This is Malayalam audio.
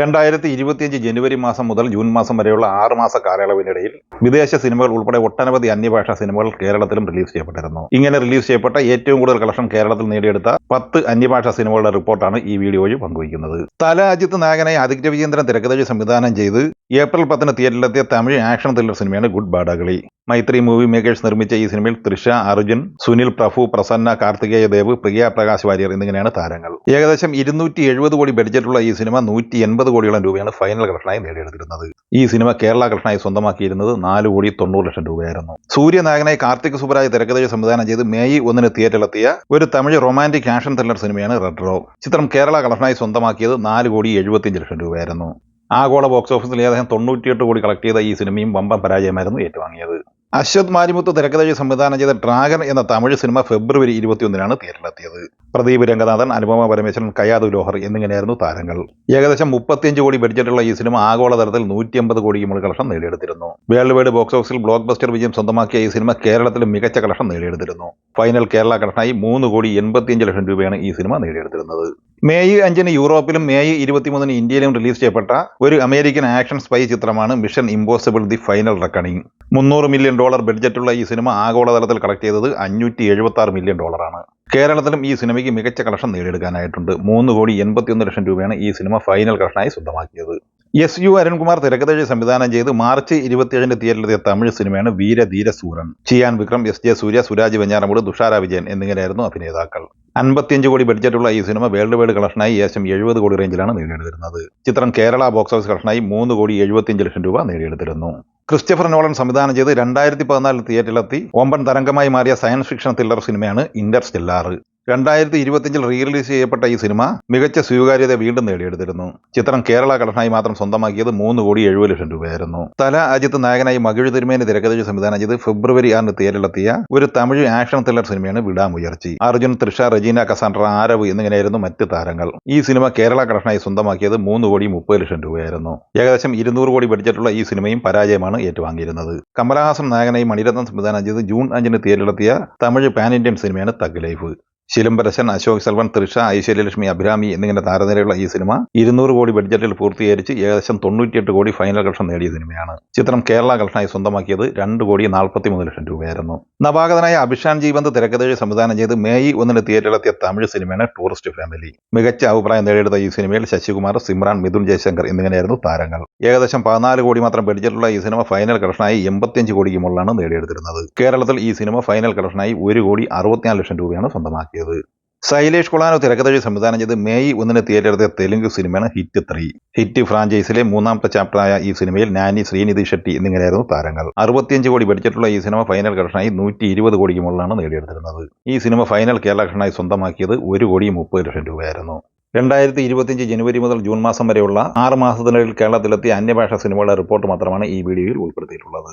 രണ്ടായിരത്തി ഇരുപത്തിയഞ്ച് ജനുവരി മാസം മുതൽ ജൂൺ മാസം വരെയുള്ള ആറ് മാസ കാലയളവിനിടയിൽ വിദേശ സിനിമകൾ ഉൾപ്പെടെ ഒട്ടനവധി അന്യഭാഷാ സിനിമകൾ കേരളത്തിലും റിലീസ് ചെയ്യപ്പെട്ടിരുന്നു. ഇങ്ങനെ റിലീസ് ചെയ്യപ്പെട്ട ഏറ്റവും കൂടുതൽ കളക്ഷൻ കേരളത്തിൽ നേടിയെടുത്ത പത്ത് അന്യഭാഷാ സിനിമകളുടെ റിപ്പോർട്ടാണ് ഈ വീഡിയോ വഴി പങ്കുവയ്ക്കുന്നത്. തല അജിത്ത് നായകനെ ആദിത്യ വിജേന്ദ്രൻ തിരക്കഥ സംവിധാനം ചെയ്ത് ഏപ്രിൽ പത്തിന് തിയേറ്ററിലെത്തിയ തമിഴ് ആക്ഷൻ ത്രില്ലർ സിനിമയാണ് good bad ugly Mythri movie makers നിർമ്മിച്ച ഈ സിനിമയിൽ തൃഷ അർജുൻ സുനിൽ പ്രഭു പ്രസന്ന കാർത്തികേയ ദേവ് പ്രിയ പ്രകാശ് വാര്യർ എന്നിങ്ങനെയാണ് താരങ്ങൾ. ഏകദേശം ഇരുന്നൂറ്റി എഴുപത് കോടി ബഡ്ജറ്റുള്ള ഈ സിനിമ നൂറ്റി എൺപത് കോടിയോളം രൂപയാണ് ഫൈനൽ കളക്ഷനായി നേടിയെടുത്തിരുന്നത്. ഈ സിനിമ കേരള കളക്ഷനായി സ്വന്തമാക്കിയിരുന്നത് നാല് കോടി തൊണ്ണൂറ് ലക്ഷം രൂപയായിരുന്നു. സൂര്യനായകനായി കാർത്തിക് സുബരാജ് തിരക്കഥയെ സംവിധാനം ചെയ്ത് മെയ് ഒന്നിന് തിയേറ്ററിലെത്തിയ ഒരു തമിഴ് റൊമാന്റിക് ആക്ഷൻ ത്രില്ലർ സിനിമയാണ് റെഡ് റോ ചിത്രം കേരള കളക്ഷനായി സ്വന്തമാക്കിയത് നാല് കോടി എഴുപത്തിയഞ്ച് ലക്ഷം രൂപയായിരുന്നു. ആഗോള ബോക്സ് ഓഫീസിൽ ഏകദേശം തൊണ്ണൂറ്റിയെട്ട് കോടി കളക്ട് ചെയ്ത ഈ സിനിമയും വമ്പൻ പരാജയമായിരുന്നു ഏറ്റുവാങ്ങിയത്. അശ്വത് മാരിമുത്ത് തിരക്കഥ സംവിധാനം ചെയ്ത ഡ്രാഗൺ എന്ന തമിഴ് സിനിമ ഫെബ്രുവരി ഇരുപത്തിയൊന്നിനാണ് തിയേറ്ററിലെത്തിയത്. പ്രദീപ് രംഗനാഥൻ അനുപമ പരമേശ്വരൻ കയാദു ലോഹർ എന്നിങ്ങനെയായിരുന്നു താരങ്ങൾ. ഏകദേശം മുപ്പത്തിയഞ്ച് കോടി ബഡ്ജറ്റുള്ള ഈ സിനിമ ആഗോളതലത്തിൽ നൂറ്റി അമ്പത് കോടി മുകൾ കളക്ഷൻ നേടിയെടുത്തിരുന്നു. വേൾഡ് വൈഡ് ബോക്സ് ഓഫീസിൽ ബ്ലോക്ക് ബസ്റ്റർ വിജയം സ്വന്തമാക്കിയ ഈ സിനിമ കേരളത്തിൽ മികച്ച കളക്ഷൻ നേടിയെടുത്തിരുന്നു. ഫൈനൽ കേരള കളക്ഷനായി മൂന്ന് കോടി എൺപത്തിയഞ്ച് ലക്ഷം രൂപയാണ് ഈ സിനിമ നേടിയെടുത്തിരുന്നത്. മേയ് അഞ്ചിന് യൂറോപ്പിലും മേയ് ഇരുപത്തിമൂന്നിന് ഇന്ത്യയിലും റിലീസ് ചെയ്യപ്പെട്ട ഒരു അമേരിക്കൻ ആക്ഷൻ സ്പൈ ചിത്രമാണ് mission impossible the final reckoning. മുന്നൂറ് മില്യൺ ഡോളർ ബഡ്ജറ്റുള്ള ഈ സിനിമ ആഗോളതലത്തിൽ കളക്ട് ചെയ്തത് അഞ്ഞൂറ്റി എഴുപത്തി ആറ് മില്യൺ ഡോളറാണ് കേരളത്തിലും ഈ സിനിമയ്ക്ക് മികച്ച കളക്ഷൻ നേടിയെടുക്കാനായിട്ടുണ്ട്. മൂന്ന് കോടി എൺപത്തിയൊന്ന് ലക്ഷം രൂപയാണ് ഈ സിനിമ ഫൈനൽ കളക്ഷനായി സ്വന്തമാക്കിയത്. എസ് യു അരുൺകുമാർ തിരക്കഥഴി സംവിധാനം ചെയ്ത് മാർച്ച് ഇരുപത്തിയേഴിന് തിയേറ്ററിലെത്തിയ തമിഴ് സിനിമയാണ് വീരധീര സൂരൻ ചിയാൻ വിക്രം എസ് ജെ സൂര്യ സുരാജ് വെഞ്ഞാറമൂട് തുഷാര വിജയൻ എന്നിങ്ങനെയായിരുന്നു അഭിനേതാക്കൾ. അൻപത്തിയഞ്ച് കോടി ബഡ്ജറ്റുള്ള ഈ സിനിമ വേൾഡ് വൈഡ് കളക്ഷനായി ഏകദേശം എഴുപത് കോടി റേഞ്ചിലാണ് നേടിയെടുത്തിരുന്നത്. ചിത്രം കേരള ബോക്സ് ഓഫീസ് കളക്ഷനായി മൂന്ന് കോടി എഴുപത്തിയഞ്ച് ലക്ഷം രൂപ നേടിയെടുത്തിരുന്നു. ക്രിസ്റ്റഫർ നോളൻ സംവിധാനം ചെയ്ത് രണ്ടായിരത്തി പതിനാലിൽ തിയേറ്ററിലെത്തി ഒമ്പൻ തരംഗമായി മാറിയ സയൻസ് ഫിക്ഷൻ തില്ലർ സിനിമയാണ് ഇന്റർസ്റ്റെല്ലാർ രണ്ടായിരത്തി ഇരുപത്തിയഞ്ചിൽ റീ റിലീസ് ചെയ്യപ്പെട്ട ഈ സിനിമ മികച്ച സ്വീകാര്യത വീണ്ടും നേടിയെടുത്തിരുന്നു. ചിത്രം കേരള കടനായി മാത്രം സ്വന്തമാക്കിയത് മൂന്ന് കോടി എഴുപത് ലക്ഷം രൂപയായിരുന്നു. തല അജിത്ത് നായകനായി മകിഴ് തിരുമേനി തിരക്കഥ സംവിധാനം ചെയ്ത് ഫെബ്രുവരി ആറിന് തിയേറ്ററിലെത്തിയ ഒരു തമിഴ് ആക്ഷൻ ത്രില്ലർ സിനിമയാണ് വിടാമുയർച്ചി. അർജുൻ തൃഷ റജീന കസാൻഡ്ര ആരവ് എന്നിങ്ങനെയായിരുന്നു മറ്റ് താരങ്ങൾ. ഈ സിനിമ കേരള കടനായി സ്വന്തമാക്കിയത് മൂന്ന് കോടി മുപ്പത് ലക്ഷം രൂപയായിരുന്നു. ഏകദേശം ഇരുന്നൂറ് കോടി ബഡ്ജറ്റുള്ള ഈ സിനിമയും പരാജയമാണ് ഏറ്റുവാങ്ങിയിരുന്നത്. കമലഹാസൻ നായകനായി മണിരത്നം സംവിധാനം ചെയ്ത് ജൂൺ അഞ്ചിന് തിയേറ്ററിലെത്തിയ തമിഴ് പാൻ ഇന്ത്യൻ സിനിമയാണ് തഗ് ലൈഫ്. ശിലംബരശൻ അശോക് സെൽവൻ തൃഷ ഐശ്വര്യലക്ഷ്മി അഭിരാമി എന്നിങ്ങനെ താരനിരയുള്ള ഈ സിനിമ ഇരുന്നൂറ് കോടി ബഡ്ജറ്റിൽ പൂർത്തീകരിച്ച് ഏകദേശം തൊണ്ണൂറ്റിയെട്ട് കോടി ഫൈനൽ കളക്ഷൻ നേടിയ സിനിമയാണ്. ചിത്രം കേരള കളക്ഷനായി സ്വന്തമാക്കിയത് രണ്ട് കോടി നാൽപ്പത്തി മൂന്ന് ലക്ഷം രൂപയായിരുന്നു. നവാഗതനായ അഭിഷാൻ ജീവന്ത് തിരക്കഥയിൽ സംവിധാനം ചെയ്ത് മെയ് ഒന്നിന് തിയേറ്ററിലെത്തിയ തമിഴ് സിനിമയാണ് ടൂറിസ്റ്റ് ഫാമിലി മികച്ച അഭിപ്രായം നേടിയെടുത്ത ഈ സിനിമയിൽ ശശികുമാർ സിമ്രാൻ മിഥുൻ ജയശങ്കർ എന്നിങ്ങനെയായിരുന്നു താരങ്ങൾ. ഏകദേശം പതിനാല് കോടി മാത്രം ബഡ്ജറ്റുള്ള ഈ സിനിമ ഫൈനൽ കളക്ഷനായി എൺപത്തിയഞ്ച് കോടിക്ക് മുകളിലാണ് നേടിയെടുത്തിരുന്നത്. കേരളത്തിൽ ഈ സിനിമ ഫൈനൽ കളക്ഷനായി ഒരു കോടി അറുപത്തിനാല് ലക്ഷം രൂപയാണ് സ്വന്തമാക്കിയത് ശൈലേഷ് കുളാനോ തിരക്കഥഴി സംവിധാനം ചെയ്ത് മേയ് ഒന്നിന് തിയേറ്ററെത്തിയ തെലുങ്ക് സിനിമയാണ് ഹിറ്റ് ത്രീ ഹിറ്റ് ഫ്രാഞ്ചൈസിലെ മൂന്നാമത്തെ ചാപ്റ്ററായ ഈ സിനിമയിൽ നാനി ശ്രീനിധി ഷെട്ടി എന്നിങ്ങനെയായിരുന്നു താരങ്ങൾ. അറുപത്തിയഞ്ച് കോടി ബഡ്ജറ്റുള്ള ഈ സിനിമ ഫൈനൽ കളക്ഷനായി നൂറ്റി ഇരുപത് കോടിക്ക് മുകളിലാണ് നേടിയെടുത്തിരുന്നത്. ഈ സിനിമ ഫൈനൽ കേരള കളക്ഷനായി സ്വന്തമാക്കിയത് ഒരു കോടി മുപ്പത് ലക്ഷം രൂപയായിരുന്നു. രണ്ടായിരത്തി ഇരുപത്തിയഞ്ച് ജനുവരി മുതൽ ജൂൺ മാസം വരെയുള്ള ആറ് മാസത്തിനിടയിൽ കേരളത്തിലെത്തിയ അന്യഭാഷാ സിനിമകളുടെ റിപ്പോർട്ട് മാത്രമാണ് ഈ വീഡിയോയിൽ ഉൾപ്പെടുത്തിയിട്ടുള്ളത്.